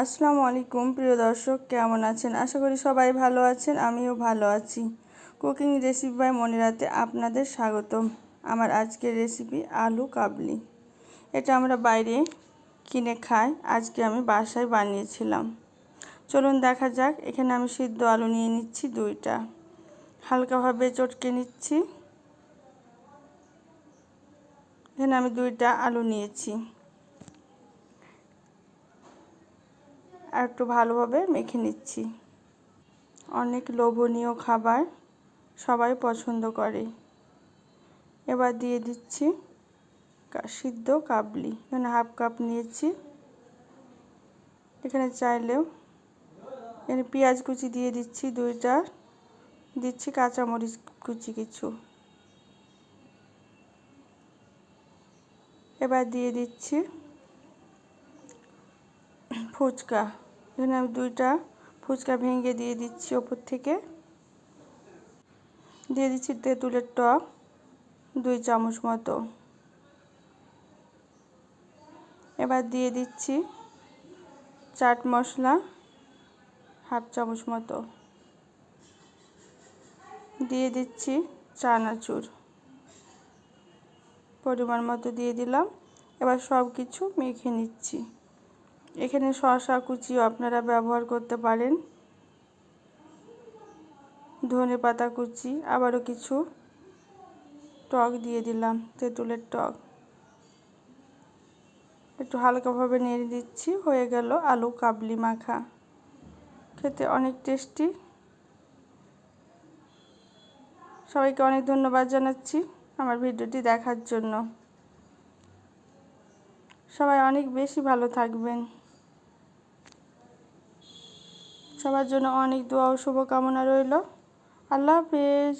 আসসালামু আলাইকুম, প্রিয় দর্শক, কেমন আছেন? আশা করি সবাই ভালো আছেন, আমিও ভালো আছি। কুকিং রেসিপি বাই মনিরাতে আপনাদের স্বাগতম। আমার আজকের রেসিপি আলু কাবলি। এটা আমরা বাইরে কিনে খাই, আজকে আমি বাসায় বানিয়েছিলাম। চলুন দেখা যাক, এখানে আমি সিদ্ধ আলু নিয়ে নিচ্ছি দুইটা। হালকাভাবে চটকে নিচ্ছি। এখানে আমি দুইটা আলু নিয়েছি। আর একটু ভালোভাবে মেখে নিচ্ছি। অনেক লোভনীয় খাবার সবাই পছন্দ করে। এবার দিয়ে দিচ্ছি সিদ্ধ কাবলি। এখানে হাফ কাপ নিয়েছি। এখানে চাইলেও এখানে পেঁয়াজ কুচি দিয়ে দিচ্ছি দুইটা। দিচ্ছি কাঁচামরিচ কুচি কিছু। এবার দিয়ে দিচ্ছি ফুচকা। এখানে আমি দুইটা ফুচকা ভেঙে দিয়ে দিচ্ছি ওপর থেকে। দিয়ে দিচ্ছি তেঁতুলের টক, দুই চামচ মতো। এবার দিয়ে দিচ্ছি চাট মশলা, হাফ চামচ মতো। দিয়ে দিচ্ছি চানাচুর পরিমাণ মতো দিয়ে দিলাম। এবার সব কিছু মেখে নিচ্ছি। এখানে শসা কুচিও আপনারা ব্যবহার করতে পারেন। ধনে পাতা কুচি, আবারও কিছু টক দিয়ে দিলাম, তেঁতুলের টক। একটু হালকাভাবে নেড়ে দিচ্ছি, হয়ে গেল আলু কাবলি মাখা। খেতে অনেক টেস্টি। সবাইকে অনেক ধন্যবাদ জানাচ্ছি আমার ভিডিওটি দেখার জন্য। সবাই অনেক বেশি ভালো থাকবেন। সবার জন্য অনেক দোয়া ও শুভকামনা রইল। আল্লাহ হাফিজ।